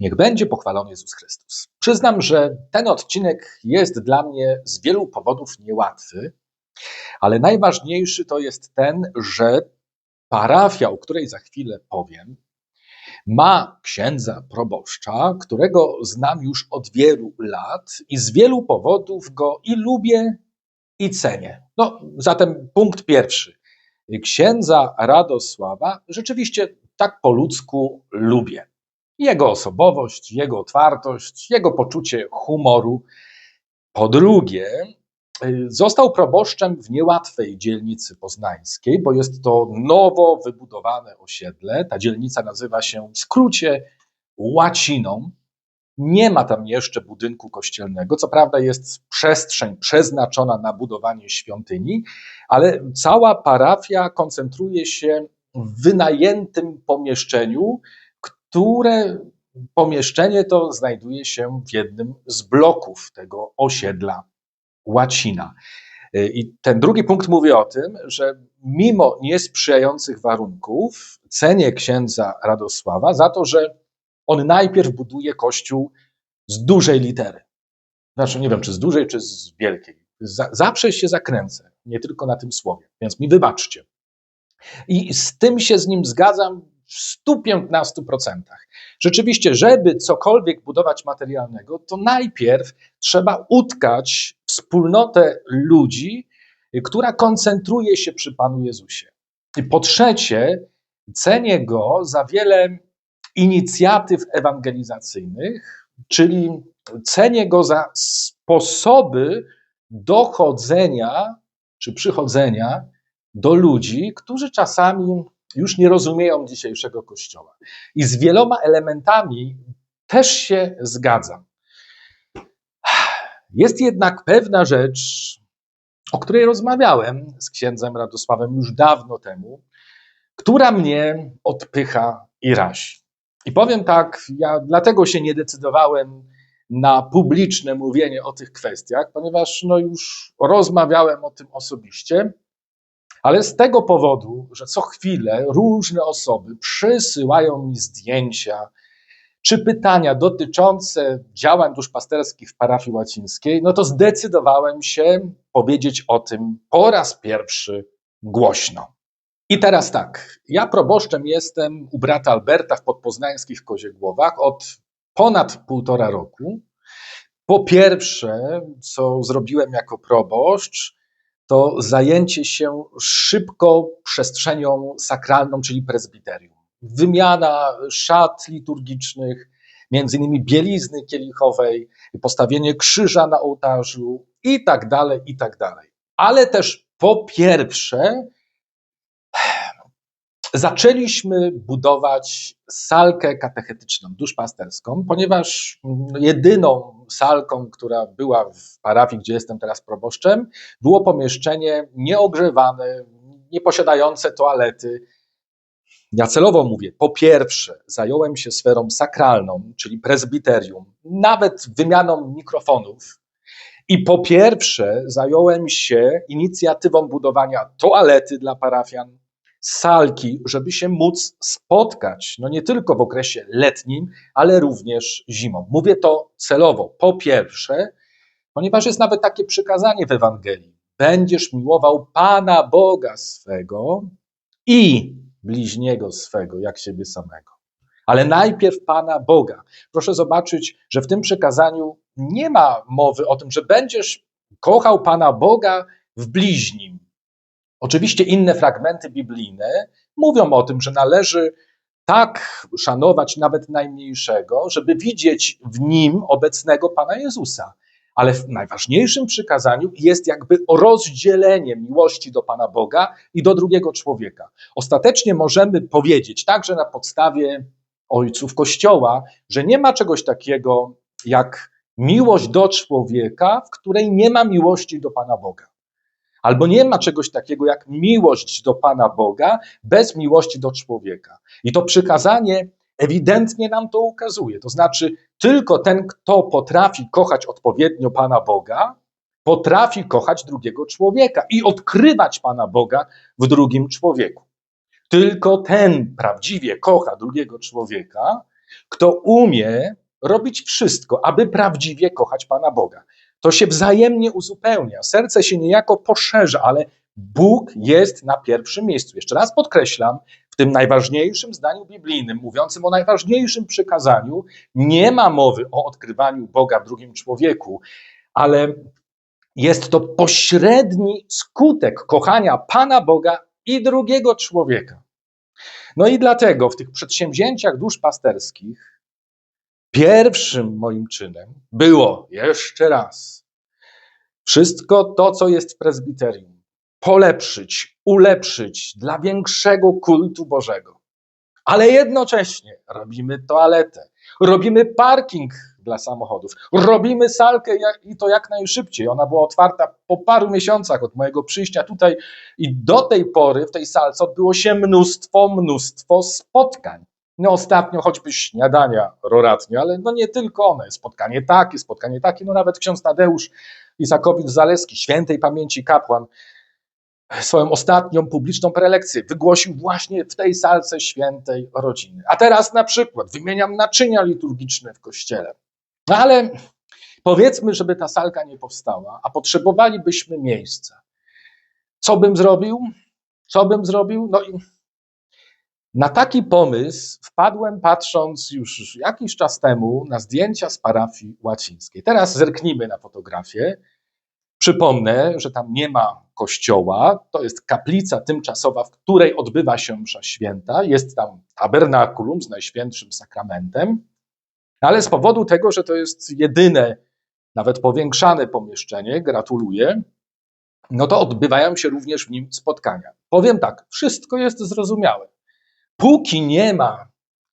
Niech będzie pochwalony Jezus Chrystus. Przyznam, że ten odcinek jest dla mnie z wielu powodów niełatwy, ale najważniejszy to jest ten, że parafia, o której za chwilę powiem, ma księdza proboszcza, którego znam już od wielu lat i z wielu powodów go i lubię, i cenię. No, zatem punkt pierwszy. Księdza Radosława rzeczywiście tak po ludzku lubię. Jego osobowość, jego otwartość, jego poczucie humoru. Po drugie, został proboszczem w niełatwej dzielnicy poznańskiej, bo jest to nowo wybudowane osiedle. Ta dzielnica nazywa się w skrócie Łaciną. Nie ma tam jeszcze budynku kościelnego. Co prawda jest przestrzeń przeznaczona na budowanie świątyni, ale cała parafia koncentruje się w wynajętym pomieszczeniu, które pomieszczenie to znajduje się w jednym z bloków tego osiedla Łacina. I ten drugi punkt mówi o tym, że mimo niesprzyjających warunków cenię księdza Radosława za to, że on najpierw buduje kościół z dużej litery. Znaczy, nie wiem, czy z dużej, czy z wielkiej. Zawsze się zakręcę, nie tylko na tym słowie, więc mi wybaczcie. I z tym się z nim zgadzam w 115%. Rzeczywiście, żeby cokolwiek budować materialnego, to najpierw trzeba utkać wspólnotę ludzi, która koncentruje się przy Panu Jezusie. I po trzecie, cenię go za wiele inicjatyw ewangelizacyjnych, czyli cenię go za sposoby dochodzenia czy przychodzenia do ludzi, którzy czasami już nie rozumieją dzisiejszego Kościoła. I z wieloma elementami też się zgadzam. Jest jednak pewna rzecz, o której rozmawiałem z księdzem Radosławem już dawno temu, która mnie odpycha i razi. I powiem tak, ja dlatego się nie decydowałem na publiczne mówienie o tych kwestiach, ponieważ no już rozmawiałem o tym osobiście ale z tego powodu, że co chwilę różne osoby przysyłają mi zdjęcia czy pytania dotyczące działań duszpasterskich w parafii łacińskiej, no to zdecydowałem się powiedzieć o tym po raz pierwszy głośno. I teraz tak, ja proboszczem jestem u brata Alberta w podpoznańskich Koziegłowach od ponad półtora roku. Po pierwsze, co zrobiłem jako proboszcz, to zajęcie się szybko przestrzenią sakralną, czyli prezbiterium. Wymiana szat liturgicznych, między innymi bielizny kielichowej, postawienie krzyża na ołtarzu i tak dalej, i tak dalej. Ale też po pierwsze, zaczęliśmy budować salkę katechetyczną, duszpasterską, ponieważ jedyną salką, która była w parafii, gdzie jestem teraz proboszczem, było pomieszczenie nieogrzewane, nieposiadające toalety. Ja celowo mówię, po pierwsze, zająłem się sferą sakralną, czyli prezbiterium, nawet wymianą mikrofonów. I po pierwsze, zająłem się inicjatywą budowania toalety dla parafian, salki, żeby się móc spotkać, no nie tylko w okresie letnim, ale również zimą. Mówię to celowo. Po pierwsze, ponieważ jest nawet takie przykazanie w Ewangelii: Będziesz miłował Pana Boga swego i bliźniego swego, jak siebie samego. Ale najpierw Pana Boga. Proszę zobaczyć, że w tym przykazaniu nie ma mowy o tym, że będziesz kochał Pana Boga w bliźnim, Oczywiście inne fragmenty biblijne mówią o tym, że należy tak szanować nawet najmniejszego, żeby widzieć w nim obecnego Pana Jezusa. Ale w najważniejszym przykazaniu jest jakby rozdzielenie miłości do Pana Boga i do drugiego człowieka. Ostatecznie możemy powiedzieć, także na podstawie ojców Kościoła, że nie ma czegoś takiego jak miłość do człowieka, w której nie ma miłości do Pana Boga. Albo nie ma czegoś takiego jak miłość do Pana Boga bez miłości do człowieka. I to przykazanie ewidentnie nam to ukazuje. To znaczy, tylko ten, kto potrafi kochać odpowiednio Pana Boga, potrafi kochać drugiego człowieka i odkrywać Pana Boga w drugim człowieku. Tylko ten prawdziwie kocha drugiego człowieka kto umie robić wszystko, aby prawdziwie kochać Pana Boga. To się wzajemnie uzupełnia, serce się niejako poszerza, ale Bóg jest na pierwszym miejscu. Jeszcze raz podkreślam, w tym najważniejszym zdaniu biblijnym, mówiącym o najważniejszym przykazaniu, nie ma mowy o odkrywaniu Boga w drugim człowieku, ale jest to pośredni skutek kochania Pana Boga i drugiego człowieka. No i dlatego w tych przedsięwzięciach duszpasterskich pierwszym moim czynem było jeszcze raz wszystko to, co jest w prezbiterium, polepszyć, ulepszyć dla większego kultu Bożego. Ale jednocześnie robimy toaletę, robimy parking dla samochodów, robimy salkę i to jak najszybciej. Ona była otwarta po paru miesiącach od mojego przyjścia tutaj i do tej pory w tej salce odbyło się mnóstwo, mnóstwo spotkań. No ostatnio choćby śniadania roratnie, ale no nie tylko one. Spotkanie takie, spotkanie takie, no nawet ksiądz Tadeusz Isakowicz-Zaleski, świętej pamięci kapłan, swoją ostatnią publiczną prelekcję wygłosił właśnie w tej salce świętej rodziny. A teraz na przykład wymieniam naczynia liturgiczne w kościele. No ale powiedzmy, żeby ta salka nie powstała, a potrzebowalibyśmy miejsca. Co bym zrobił? Co bym zrobił? No i na taki pomysł wpadłem patrząc już jakiś czas temu na zdjęcia z parafii łacińskiej. Teraz zerknijmy na fotografię. Przypomnę, że tam nie ma kościoła, to jest kaplica tymczasowa, w której odbywa się msza święta. Jest tam tabernakulum z najświętszym sakramentem, ale z powodu tego, że to jest jedyne, nawet powiększane pomieszczenie, gratuluję, no to odbywają się również w nim spotkania. Powiem tak, wszystko jest zrozumiałe. Póki nie ma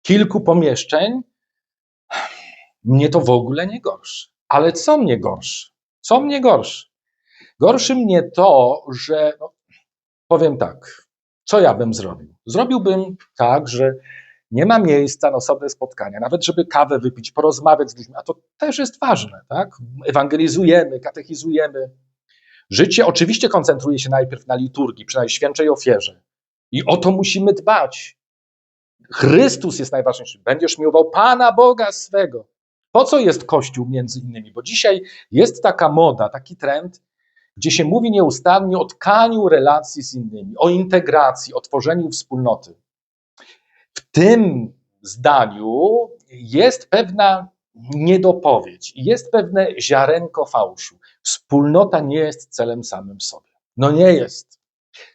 kilku pomieszczeń, mnie to w ogóle nie gorszy. Ale co mnie gorszy? Co mnie gorszy? Gorszy mnie to, że no, powiem tak, co ja bym zrobił? Zrobiłbym tak, że nie ma miejsca na osobne spotkania, nawet żeby kawę wypić, porozmawiać z ludźmi, a to też jest ważne, tak? Ewangelizujemy, katechizujemy. Życie oczywiście koncentruje się najpierw na liturgii, przy najświętszej ofierze. I o to musimy dbać. Chrystus jest najważniejszy. Będziesz miłował Pana Boga swego. Po co jest Kościół między innymi? Bo dzisiaj jest taka moda, taki trend, gdzie się mówi nieustannie o tkaniu relacji z innymi, o integracji, o tworzeniu wspólnoty. W tym zdaniu jest pewna niedopowiedź, jest pewne ziarenko fałszu. Wspólnota nie jest celem samym sobie. No nie jest.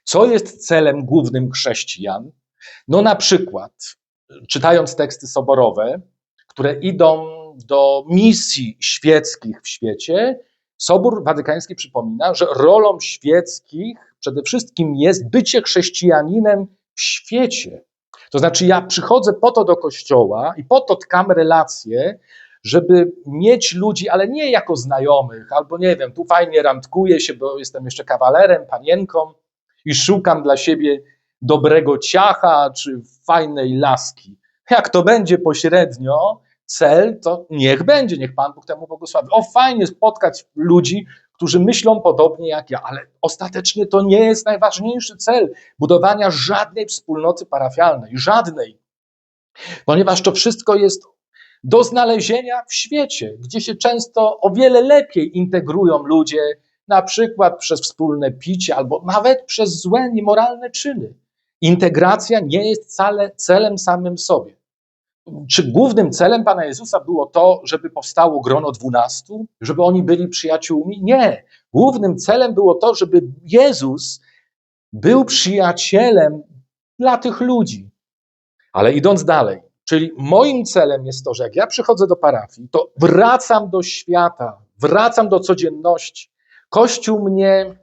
Co jest celem głównym chrześcijan? No na przykład, czytając teksty soborowe, które idą do misji świeckich w świecie, Sobór Watykański przypomina, że rolą świeckich przede wszystkim jest bycie chrześcijaninem w świecie. To znaczy, ja przychodzę po to do kościoła i po to tkam relacje, żeby mieć ludzi, ale nie jako znajomych, albo nie wiem, tu fajnie randkuję się, bo jestem jeszcze kawalerem, panienką i szukam dla siebie dobrego ciacha czy fajnej laski. Jak to będzie pośrednio, cel, to niech będzie, niech Pan Bóg temu błogosławi. O, fajnie spotkać ludzi, którzy myślą podobnie jak ja, ale ostatecznie to nie jest najważniejszy cel budowania żadnej wspólnoty parafialnej, żadnej, ponieważ to wszystko jest do znalezienia w świecie, gdzie się często o wiele lepiej integrują ludzie, na przykład przez wspólne picie albo nawet przez złe, niemoralne czyny. Integracja nie jest wcale celem samym sobie. Czy głównym celem Pana Jezusa było to, żeby powstało grono dwunastu, żeby oni byli przyjaciółmi? Nie. Głównym celem było to, żeby Jezus był przyjacielem dla tych ludzi. Ale idąc dalej, czyli moim celem jest to, że jak ja przychodzę do parafii, to wracam do świata, wracam do codzienności. Kościół mnie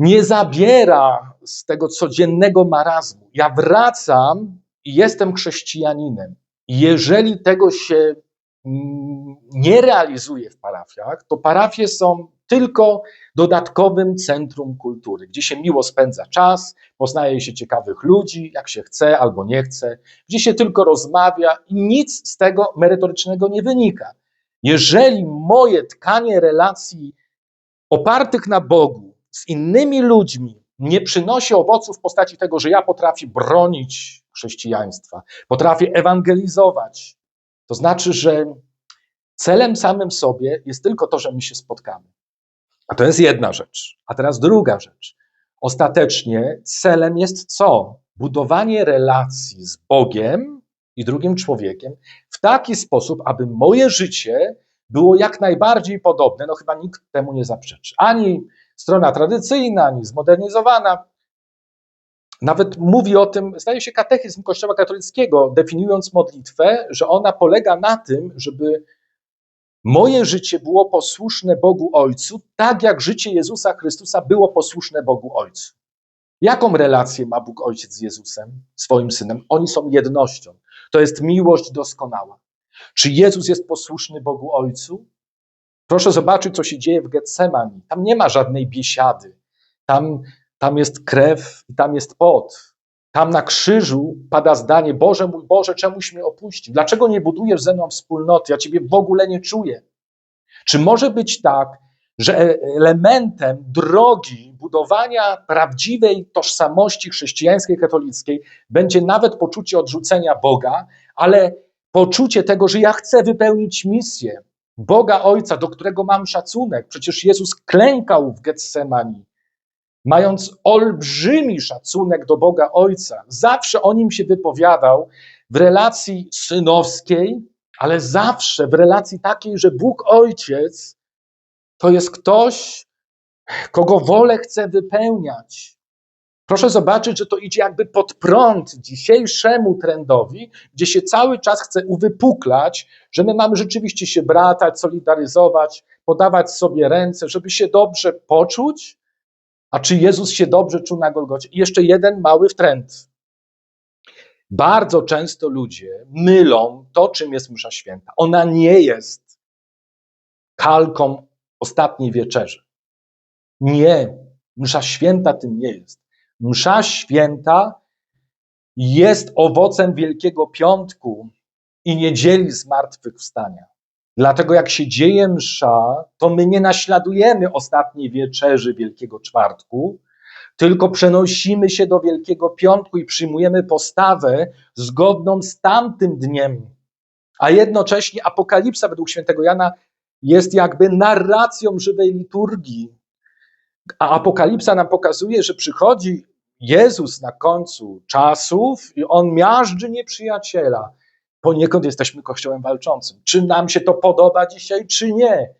nie zabiera z tego codziennego marazmu. Ja wracam i jestem chrześcijaninem, jeżeli tego się mm, nie realizuje w parafiach, to parafie są tylko dodatkowym centrum kultury, gdzie się miło spędza czas, poznaje się ciekawych ludzi, jak się chce albo nie chce, gdzie się tylko rozmawia i nic z tego merytorycznego nie wynika. Jeżeli moje tkanie relacji opartych na Bogu z innymi ludźmi nie przynosi owoców w postaci tego, że ja potrafię bronić chrześcijaństwa. Potrafię ewangelizować. To znaczy, że celem samym sobie jest tylko to, że my się spotkamy. A to jest jedna rzecz. A teraz druga rzecz. Ostatecznie celem jest co? Budowanie relacji z Bogiem i drugim człowiekiem w taki sposób, aby moje życie było jak najbardziej podobne. No chyba nikt temu nie zaprzeczy. Ani strona tradycyjna, ani zmodernizowana. Nawet mówi o tym, zdaje się, katechizm Kościoła katolickiego, definiując modlitwę, że ona polega na tym, żeby moje życie było posłuszne Bogu Ojcu, tak jak życie Jezusa Chrystusa było posłuszne Bogu Ojcu. Jaką relację ma Bóg Ojciec z Jezusem, swoim synem? Oni są jednością. To jest miłość doskonała. Czy Jezus jest posłuszny Bogu Ojcu? Proszę zobaczyć, co się dzieje w Getsemani. Tam nie ma żadnej biesiady. Tam, tam jest krew i tam jest pot. Tam na krzyżu pada zdanie: Boże mój Boże, czemuś mnie opuścił? Dlaczego nie budujesz ze mną wspólnoty? Ja Ciebie w ogóle nie czuję. Czy może być tak, że elementem drogi budowania prawdziwej tożsamości chrześcijańskiej, katolickiej będzie nawet poczucie odrzucenia Boga, ale poczucie tego, że ja chcę wypełnić misję Boga Ojca, do którego mam szacunek. Przecież Jezus klękał w Getsemani, mając olbrzymi szacunek do Boga Ojca. Zawsze o nim się wypowiadał w relacji synowskiej, ale zawsze w relacji takiej, że Bóg Ojciec to jest ktoś, kogo wolę chce wypełniać. Proszę zobaczyć, że to idzie jakby pod prąd dzisiejszemu trendowi, gdzie się cały czas chce uwypuklać, że my mamy rzeczywiście się bratać, solidaryzować, podawać sobie ręce, żeby się dobrze poczuć. A czy Jezus się dobrze czuł na Golgocie? I jeszcze jeden mały trend. Bardzo często ludzie mylą to, czym jest msza święta. Ona nie jest kalką ostatniej wieczerzy. Nie, msza święta tym nie jest. Msza święta jest owocem Wielkiego Piątku i niedzieli zmartwychwstania. Dlatego jak się dzieje msza, to my nie naśladujemy ostatniej wieczerzy Wielkiego Czwartku, tylko przenosimy się do Wielkiego Piątku i przyjmujemy postawę zgodną z tamtym dniem. A jednocześnie Apokalipsa według świętego Jana jest jakby narracją żywej liturgii. A Apokalipsa nam pokazuje, że przychodzi Jezus na końcu czasów i on miażdży nieprzyjaciela. Poniekąd jesteśmy kościołem walczącym. Czy nam się to podoba dzisiaj, czy nie?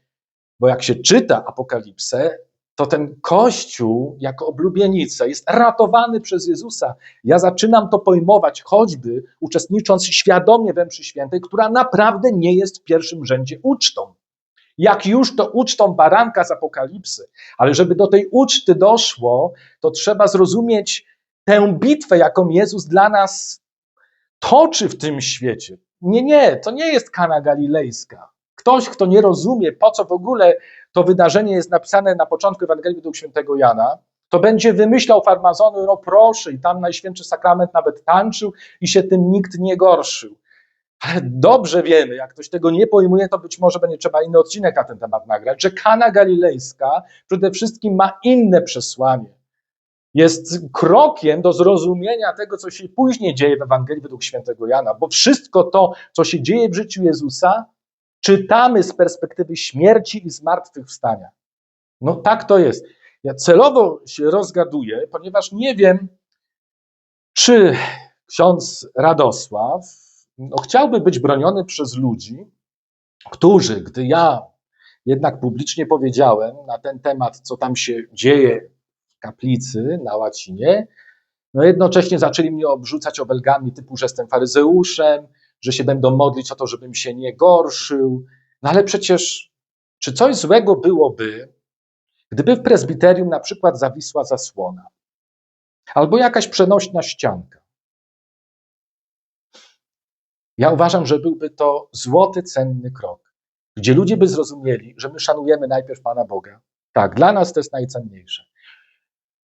Bo jak się czyta Apokalipsę, to ten kościół jako oblubienica jest ratowany przez Jezusa. Ja zaczynam to pojmować, choćby uczestnicząc świadomie we mszy świętej, która naprawdę nie jest w pierwszym rzędzie ucztą. Jak już to ucztą baranka z apokalipsy, ale żeby do tej uczty doszło, to trzeba zrozumieć tę bitwę, jaką Jezus dla nas toczy w tym świecie. Nie, nie, to nie jest Kana Galilejska. Ktoś, kto nie rozumie, po co w ogóle to wydarzenie jest napisane na początku Ewangelii według świętego Jana, to będzie wymyślał farmazony, no proszę, i tam Najświętszy Sakrament nawet tańczył i się tym nikt nie gorszył. Dobrze wiemy, jak ktoś tego nie pojmuje, to być może będzie trzeba inny odcinek na ten temat nagrać, że Kana Galilejska przede wszystkim ma inne przesłanie. Jest krokiem do zrozumienia tego, co się później dzieje w Ewangelii według świętego Jana, bo wszystko to, co się dzieje w życiu Jezusa, czytamy z perspektywy śmierci i zmartwychwstania. No tak to jest. Ja celowo się rozgaduję, ponieważ nie wiem, czy ksiądz Radosław no, chciałby być broniony przez ludzi, którzy, gdy ja jednak publicznie powiedziałem na ten temat, co tam się dzieje w kaplicy na łacinie, no jednocześnie zaczęli mnie obrzucać obelgami typu, że jestem faryzeuszem, że się będą modlić o to, żebym się nie gorszył. No ale przecież, czy coś złego byłoby, gdyby w prezbiterium na przykład zawisła zasłona, albo jakaś przenośna ścianka? Ja uważam, że byłby to złoty, cenny krok, gdzie ludzie by zrozumieli, że my szanujemy najpierw Pana Boga. Tak, dla nas to jest najcenniejsze.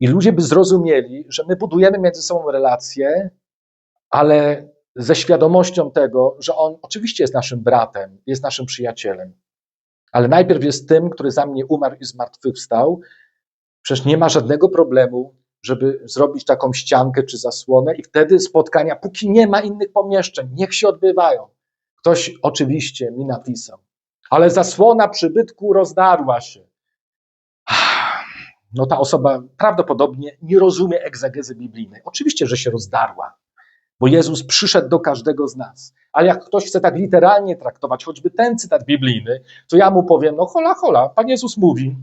I ludzie by zrozumieli, że my budujemy między sobą relacje, ale ze świadomością tego, że on oczywiście jest naszym bratem, jest naszym przyjacielem, ale najpierw jest tym, który za mnie umarł i zmartwychwstał. Przecież nie ma żadnego problemu, żeby zrobić taką ściankę czy zasłonę, i wtedy spotkania, póki nie ma innych pomieszczeń, niech się odbywają. Ktoś oczywiście mi napisał, ale zasłona przybytku rozdarła się. No ta osoba prawdopodobnie nie rozumie egzegezy biblijnej. Oczywiście, że się rozdarła, bo Jezus przyszedł do każdego z nas. Ale jak ktoś chce tak literalnie traktować choćby ten cytat biblijny, to ja mu powiem, no hola, hola, Pan Jezus mówi,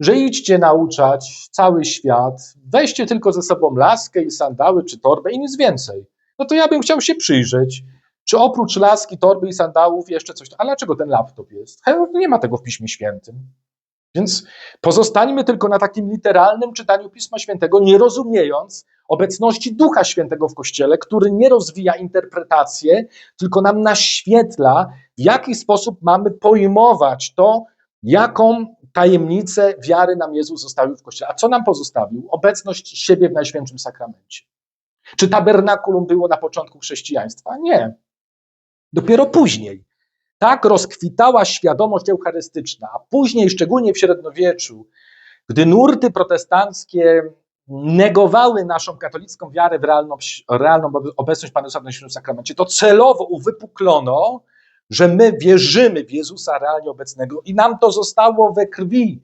że idźcie nauczać cały świat, weźcie tylko ze sobą laskę i sandały czy torbę i nic więcej. No to ja bym chciał się przyjrzeć, czy oprócz laski, torby i sandałów jeszcze coś. A dlaczego ten laptop jest? Nie ma tego w Piśmie Świętym. Więc pozostańmy tylko na takim literalnym czytaniu Pisma Świętego, nie rozumiejąc obecności Ducha Świętego w Kościele, który nie rozwija interpretacji, tylko nam naświetla, w jaki sposób mamy pojmować to, jaką tajemnicę wiary nam Jezus zostawił w Kościele. A co nam pozostawił? Obecność siebie w Najświętszym Sakramencie. Czy tabernakulum było na początku chrześcijaństwa? Nie. Dopiero później. Tak rozkwitała świadomość eucharystyczna, a później, szczególnie w średniowieczu, gdy nurty protestanckie negowały naszą katolicką wiarę w realną, realną obecność Pana Jezusa w Najświętszym Sakramencie, to celowo uwypuklono, że my wierzymy w Jezusa realnie obecnego i nam to zostało we krwi.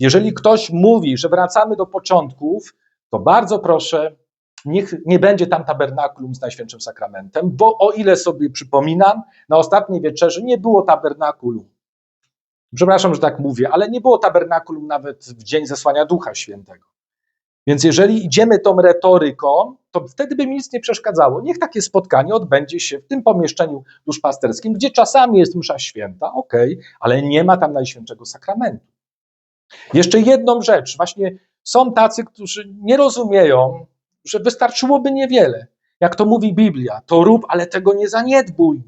Jeżeli ktoś mówi, że wracamy do początków, to bardzo proszę, niech nie będzie tam tabernakulum z Najświętszym Sakramentem, bo o ile sobie przypominam, na ostatniej wieczerzy nie było tabernakulum. Przepraszam, że tak mówię, ale nie było tabernakulum nawet w dzień zesłania Ducha Świętego. Więc jeżeli idziemy tą retoryką, to wtedy by mi nic nie przeszkadzało. Niech takie spotkanie odbędzie się w tym pomieszczeniu duszpasterskim, gdzie czasami jest msza święta, ok, ale nie ma tam Najświętszego Sakramentu. Jeszcze jedną rzecz. Właśnie są tacy, którzy nie rozumieją, że wystarczyłoby niewiele. Jak to mówi Biblia, to rób, ale tego nie zaniedbuj.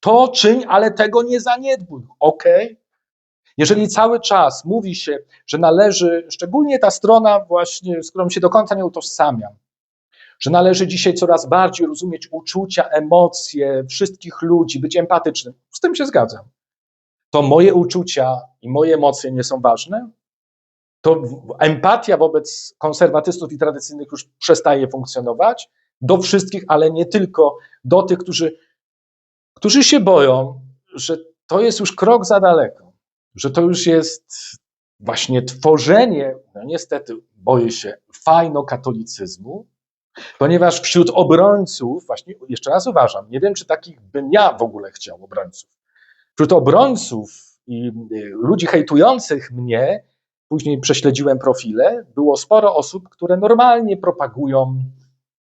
To czyń, ale tego nie zaniedbuj. Ok? Jeżeli cały czas mówi się, że należy, szczególnie ta strona właśnie, z którą się do końca nie utożsamiam, że należy dzisiaj coraz bardziej rozumieć uczucia, emocje wszystkich ludzi, być empatycznym, z tym się zgadzam. To moje uczucia i moje emocje nie są ważne? To empatia wobec konserwatystów i tradycyjnych już przestaje funkcjonować? Do wszystkich, ale nie tylko do tych, którzy, którzy się boją, że to jest już krok za daleko że to już jest właśnie tworzenie, no niestety boję się, fajno-katolicyzmu, ponieważ wśród obrońców, właśnie jeszcze raz uważam, nie wiem, czy takich bym ja w ogóle chciał obrońców, wśród obrońców i y, ludzi hejtujących mnie, później prześledziłem profile, było sporo osób, które normalnie propagują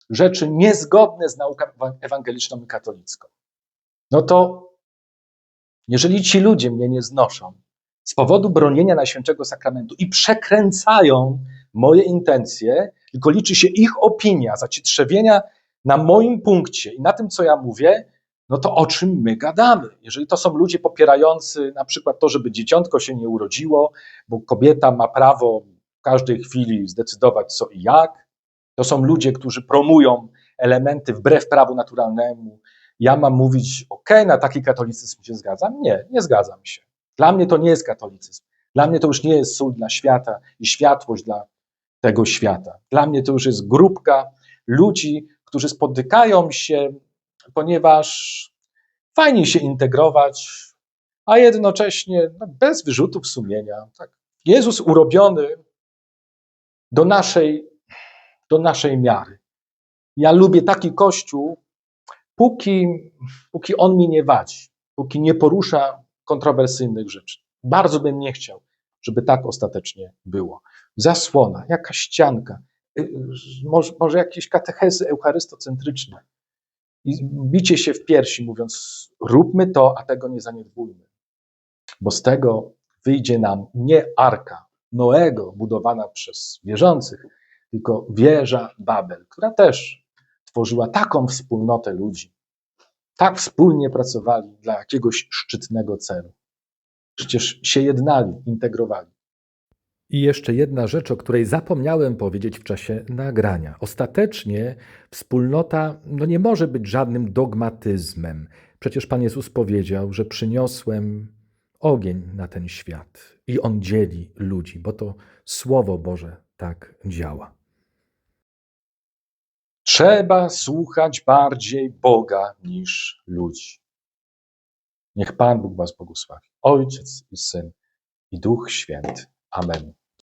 rzeczy niezgodne z nauką ewangeliczną i katolicką. No to jeżeli ci ludzie mnie nie znoszą, z powodu bronienia Najświętszego Sakramentu i przekręcają moje intencje, tylko liczy się ich opinia, zacietrzewienia na moim punkcie i na tym, co ja mówię, no to o czym my gadamy? Jeżeli to są ludzie popierający na przykład to, żeby dzieciątko się nie urodziło, bo kobieta ma prawo w każdej chwili zdecydować co i jak, to są ludzie, którzy promują elementy wbrew prawu naturalnemu. Ja mam mówić, ok, na taki katolicyzm się zgadzam? Nie, nie zgadzam się. Dla mnie to nie jest katolicyzm. Dla mnie to już nie jest sól dla świata i światłość dla tego świata. Dla mnie to już jest grupka ludzi, którzy spotykają się, ponieważ fajnie się integrować, a jednocześnie no, bez wyrzutów sumienia. Tak. Jezus urobiony do naszej, do naszej miary. Ja lubię taki kościół, póki, póki on mi nie wadzi, póki nie porusza kontrowersyjnych rzeczy. Bardzo bym nie chciał, żeby tak ostatecznie było. Zasłona, jakaś ścianka, y, y, może, może jakieś katechezy eucharystocentryczne. I bicie się w piersi, mówiąc, róbmy to, a tego nie zaniedbujmy. Bo z tego wyjdzie nam nie arka Noego, budowana przez wierzących, tylko wieża Babel, która też tworzyła taką wspólnotę ludzi, tak wspólnie pracowali dla jakiegoś szczytnego celu. Przecież się jednali, integrowali. I jeszcze jedna rzecz, o której zapomniałem powiedzieć w czasie nagrania. Ostatecznie wspólnota no nie może być żadnym dogmatyzmem. Przecież Pan Jezus powiedział, że przyniosłem ogień na ten świat i on dzieli ludzi, bo to Słowo Boże tak działa. Trzeba słuchać bardziej Boga niż ludzi. Niech Pan Bóg Was błogosławi. Ojciec i Syn i Duch Święty. Amen.